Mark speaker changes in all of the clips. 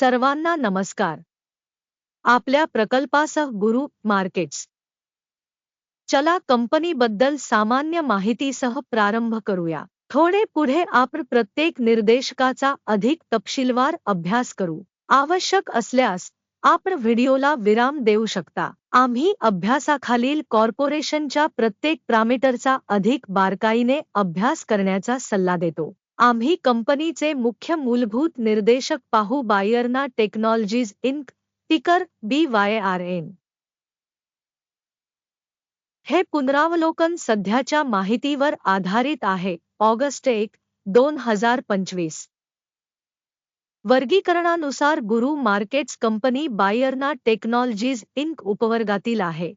Speaker 1: सर्वांना नमस्कार. आपल्या प्रकल्पासह गुरु मार्केट्स. चला कंपनीबद्दल सामान्य माहितीसह प्रारंभ करूया. थोडे पुढे आपण प्रत्येक निर्देशकाचा अधिक तपशीलवार अभ्यास करू. आवश्यक असल्यास आपण व्हिडिओला विराम देऊ शकता. आम्ही अभ्यासाखालील कॉर्पोरेशनच्या प्रत्येक प्रामीटरचा अधिक बारकाईने अभ्यास करण्याचा सल्ला देतो. आम्ही कंपनीचे मुख्य मूलभूत निर्देशक पाहू बायरना टेक्नॉलॉजीज इंक टिकर बी वाय आर एन. हे पुनरावलोकन सध्याच्या माहितीवर आधारित आहे ऑगस्ट एक दोन हजार पंचवीस. वर्गीकरणानुसार गुरु markets company Byrna technologies Inc उपवर्गातील आहे.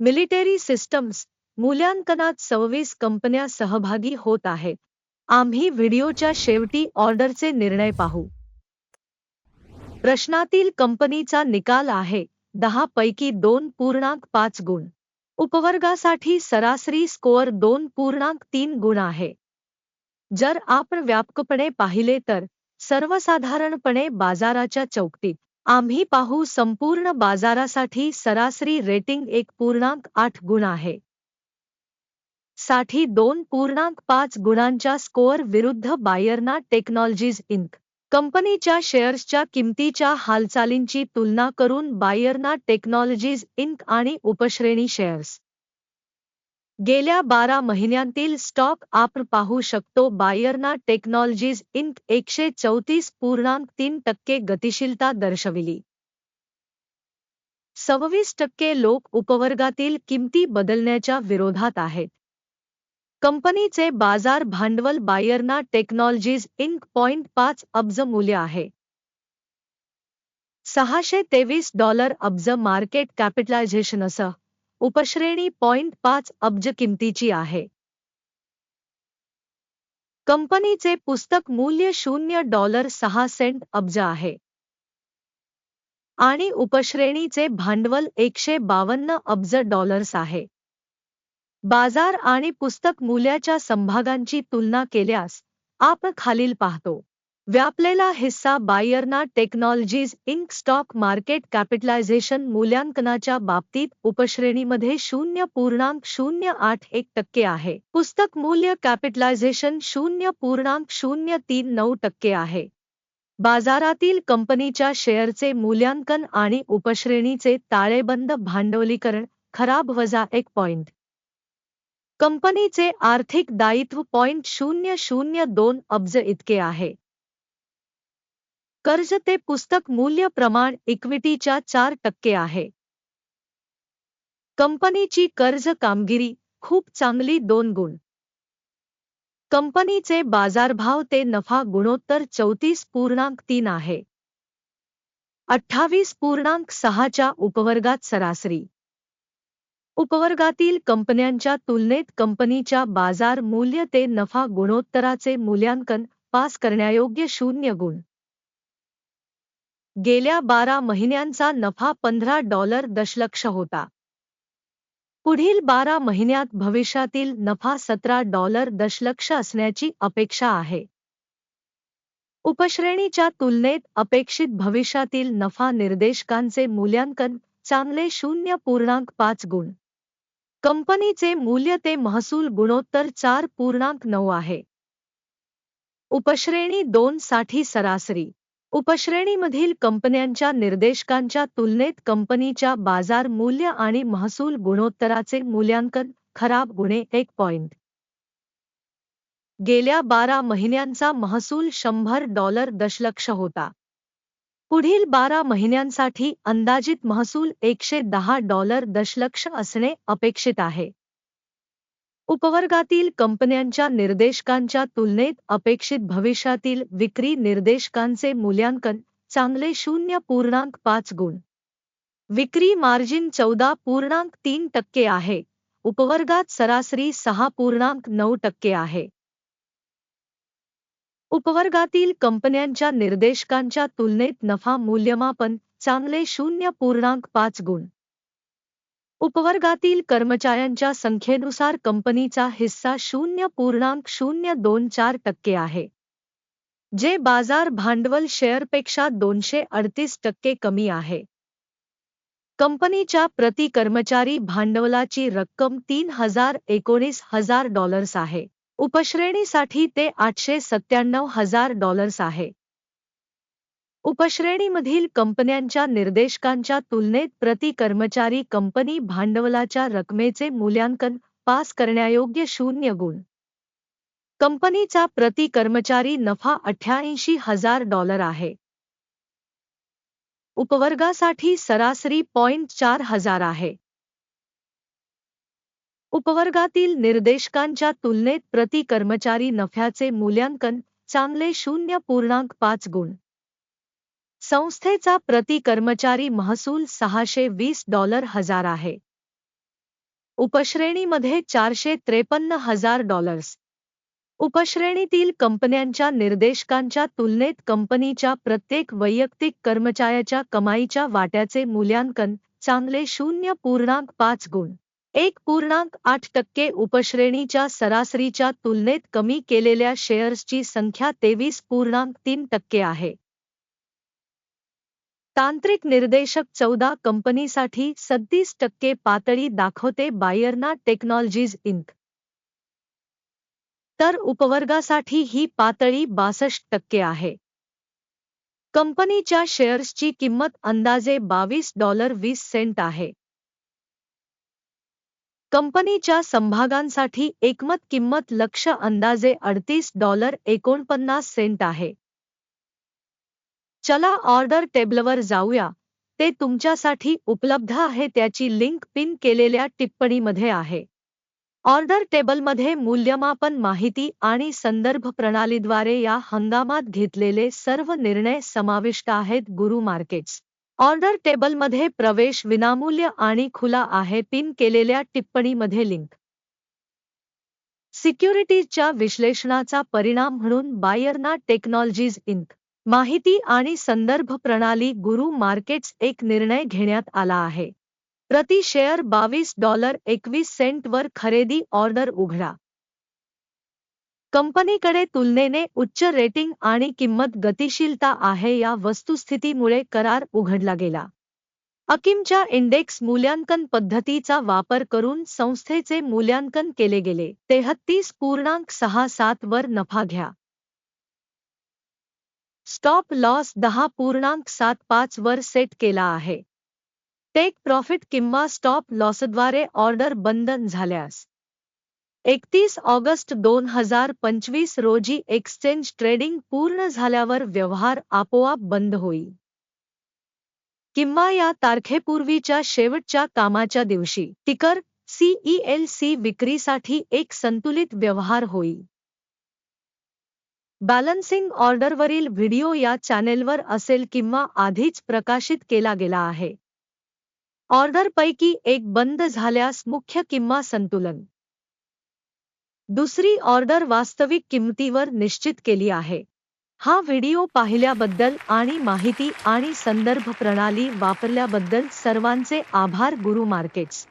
Speaker 1: मिलिटरी सिस्टम्स मूल्यांकनात सव्वीस कंपन्या सहभागी होत आहेत. आम्ही व्हिडिओच्या शेवटी ऑर्डरचे निर्णय पाहू. प्रश्नातील कंपनीचा निकाल आहे. दहा पैकी दोन पूर्णांक पाच गुण. उपवर्गासाठी सरासरी स्कोअर दोन पूर्णांक तीन गुण आहे. जर आपण व्यापकपणे पाहिले तर सर्वसाधारणपणे बाजाराच्या चौकटीत आम्ही पाहू संपूर्ण बाजारासाठी सरासरी रेटिंग एक पूर्णांक आठ गुण आहे. साठी दोन पूर्णांक पाच गुणांच्या स्कोअर विरुद्ध बायर्ना टेक्नॉलॉजीज इंक. कंपनीच्या शेअर्सच्या किमतीच्या हालचालींची तुलना करून बायर्ना टेक्नॉलॉजीज इंक आणि उपश्रेणी शेअर्स. गेल्या बारा महिन्यांतील स्टॉक आपण पाहू शकतो बायर्ना टेक्नॉलॉजीज इंक एकशे चौतीस पूर्णांक तीन टक्के गतिशीलता दर्शविली. सव्वीस टक्के लोक उपवर्गातील किमती बदलण्याच्या विरोधात आहेत. कंपनीचे बाजार भांडवल बायरना टेक्नॉलॉजीज इंक पॉइंट पाच अब्ज मूल्य आहे. सहाशे तेवीस डॉलर अब्ज मार्केट कॅपिटलायझेशनसह उपश्रेणी पॉइंट पाच अब्ज किमतीची आहे. कंपनीचे पुस्तक मूल्य शून्य डॉलर सहा सेंट अब्ज आहे. आणि उपश्रेणीचे भांडवल एकशे बावन्न अब्ज डॉलर्स आहे. बाजार आणि पुस्तक मूल्याच्या संभागांची तुलना केल्यास आपण खालील पाहतो. व्यापलेला हिस्सा Byrna technologies Inc stock market capitalisation मूल्यांकनाच्या बाबतीत उपश्रेणीमध्ये शून्य पूर्णांक शून्य आठ एक टक्के आहे. पुस्तक मूल्य कॅपिटलायझेशन शून्य पूर्णांक शून्य तीन नऊ टक्के आहे. बाजारातील कंपनीच्या शेअरचे मूल्यांकन आणि उपश्रेणीचे ताळेबंद भांडवलीकरण खराब वजा एक पॉइंट. कंपनीचे आर्थिक दायित्व पॉइंट शून्य शून्य दोन अब्ज इतके आहे. कर्ज ते पुस्तक मूल्य प्रमाण इक्विटीच्या चार टक्के आहे. कंपनीची कर्ज कामगिरी खूप चांगली दोन गुण. कंपनीचे बाजारभाव ते नफा गुणोत्तर चौतीस पूर्णांक तीन आहे. अठ्ठावीस पूर्णांक सहाच्या उपवर्गात सरासरी. उपवर्गातील कंपन्यांच्या तुलनेत कंपनीच्या बाजार मूल्य ते नफा गुणोत्तराचे मूल्यांकन पास करण्यायोग्य शून्य गुण. गेल्या बारा महिन्यांचा नफा पंधरा डॉलर दशलक्ष होता. पुढील बारा महिन्यात भविष्यातील नफा सतरा डॉलर दशलक्ष असण्याची अपेक्षा आहे. उपश्रेणीच्या तुलनेत अपेक्षित भविष्यातील नफा निर्देशकांचे मूल्यांकन चांगले शून्य पूर्णांक पाच गुण. कंपनीचे मूल्य ते महसूल गुणोत्तर चार पूर्णांक नऊ आहे. उपश्रेणी दोन साठी सरासरी. उपश्रेणीमधील कंपन्यांच्या निर्देशकांच्या तुलनेत कंपनीच्या बाजार मूल्य आणि महसूल गुणोत्तराचे मूल्यांकन खराब गुणे एक पॉइंट. गेल्या बारा महिन्यांचा महसूल शंभर डॉलर दशलक्ष होता. पुढील बारा महिन्यांसाठी अंदाजित महसूल एकशे दहा डॉलर दशलक्ष असणे अपेक्षित आहे. उपवर्गातील कंपन्यांच्या निर्देशकांच्या तुलनेत अपेक्षित भविष्यातील विक्री निर्देशकांचे मूल्यांकन चांगले शून्य पूर्णांक पाच गुण. विक्री मार्जिन चौदा पूर्णांक तीन टक्के आहे. उपवर्गात सरासरी सहा पूर्णांक नऊ टक्के आहे. उपवर्गातील कंपन्यांच्या निर्देशकांच्या तुलनेत नफा मूल्यमापन चांगले शून्य पूर्णांक पाच गुण. उपवर्गातील कर्मचाऱ्यांच्या संख्येनुसार कंपनीचा हिस्सा शून्य पूर्णांक शून्य दोन चार टक्के आहे. जे बाजार भांडवल शेअरपेक्षा दोनशे अडतीस टक्के कमी आहे. कंपनीच्या प्रति कर्मचारी भांडवलाची रक्कम तीन हजार एकोणीस हजार डॉलर्स आहे. उपश्रेणीसाठी ते आठशे सत्त्याण्णव हजार डॉलर्स आहे. उपश्रेणीमधील कंपन्यांच्या निर्देशकांच्या तुलनेत प्रति कर्मचारी कंपनी भांडवलाच्या रकमेचे मूल्यांकन पास करण्यायोग्य शून्य गुण. कंपनीचा प्रति कर्मचारी नफा अठ्ठ्याऐंशी हजार डॉलर आहे. उपवर्गासाठी सरासरी पॉइंट चार हजार आहे. उपवर्गातील निर्देशकांच्या तुलनेत प्रति कर्मचारी नफ्याचे मूल्यांकन चांगले शून्य पूर्णांक पाच गुण. संस्थेचा प्रति कर्मचारी महसूल सहाशे वीस डॉलर हजार आहे. उपश्रेणीमध्ये चारशे त्रेपन्न हजार डॉलर्स. उपश्रेणीतील कंपन्यांच्या निर्देशकांच्या तुलनेत कंपनीच्या प्रत्येक वैयक्तिक कर्मचाऱ्याच्या कमाईच्या वाट्याचे मूल्यांकन चांगले शून्य पूर्णांक पाच गुण. एक पूर्णांक आठ टक्के उपश्रेणीच्या सरासरीच्या तुलनेत कमी केलेल्या शेअर्सची संख्या तेवीस पूर्णांक तीन टक्के आहे. तांत्रिक निर्देशक चौदा कंपनीसाठी सत्तीस टक्के पातळी दाखवते बायर्ना टेक्नॉलॉजीज इंक. तर उपवर्गासाठी ही पातळी बासष्ट टक्के आहे. कंपनीच्या शेअर्सची किंमत अंदाजे बावीस डॉलर वीस सेंट आहे. कंपनीच्या संभागांसाठी एकमत किंमत लक्ष अंदाजे अडतीस डॉलर एकोणपन्नास सेंट आहे. चला ऑर्डर टेबलवर जाऊया. ते तुमच्यासाठी उपलब्ध आहे त्याची लिंक पिन केलेल्या टिप्पणीमध्ये आहे. ऑर्डर टेबलमध्ये मूल्यमापन माहिती आणि संदर्भ प्रणालीद्वारे या हंगामात घेतलेले सर्व निर्णय समाविष्ट आहेत गुरु मार्केट्स. ऑर्डर टेबलमध्ये प्रवेश विनामूल्य आणि खुला आहे पिन केलेल्या टिप्पणीमध्ये लिंक. सिक्युरिटीजच्या विश्लेषणाचा परिणाम म्हणून बायरना टेक्नॉलॉजीज इंक. माहिती आणि संदर्भ प्रणाली गुरु मार्केट्स एक निर्णय घेण्यात आला आहे. प्रति शेअर बावीस डॉलर एकवीस सेंटवर खरेदी ऑर्डर उघडा. कंपनीकडे तुलनेने उच्च रेटिंग आणि किंमत गतिशीलता आहे या वस्तुस्थितीमुळे करार उघडला गेला. अकिमच्या इंडेक्स मूल्यांकन पद्धतीचा वापर करून संस्थेचे मूल्यांकन केले गेले. तेहत्तीस पूर्णांक सहा सात वर नफा घ्या. स्टॉप लॉस दहा पूर्णांक सात पाच वर सेट केला आहे. टेक प्रॉफिट किंवा स्टॉप लॉसद्वारे ऑर्डर बंद झाल्यास एकतीस ऑगस्ट दोन हजार पंचवीस रोजी एक्सचेंज ट्रेडिंग पूर्ण झाल्यावर व्यवहार आपोआप बंद होईल. किंवा या तारखेपूर्वीच्या शेवटच्या कामाच्या दिवशी टिकर सीईएल विक्रीसाठी एक संतुलित व्यवहार होईल. बॅलन्सिंग ऑर्डरवरील व्हिडिओ या चॅनेलवर असेल किंवा आधीच प्रकाशित केला गेला आहे. ऑर्डरपैकी एक बंद झाल्यास मुख्य किंवा संतुलन दुसरी ऑर्डर वास्तविक किंमतीवर निश्चित केली आहे. हा व्हिडिओ पाहिल्याबद्दल आणि माहिती आणि संदर्भ प्रणाली वापरल्याबद्दल सर्वांचे आभार गुरु मार्केट्स.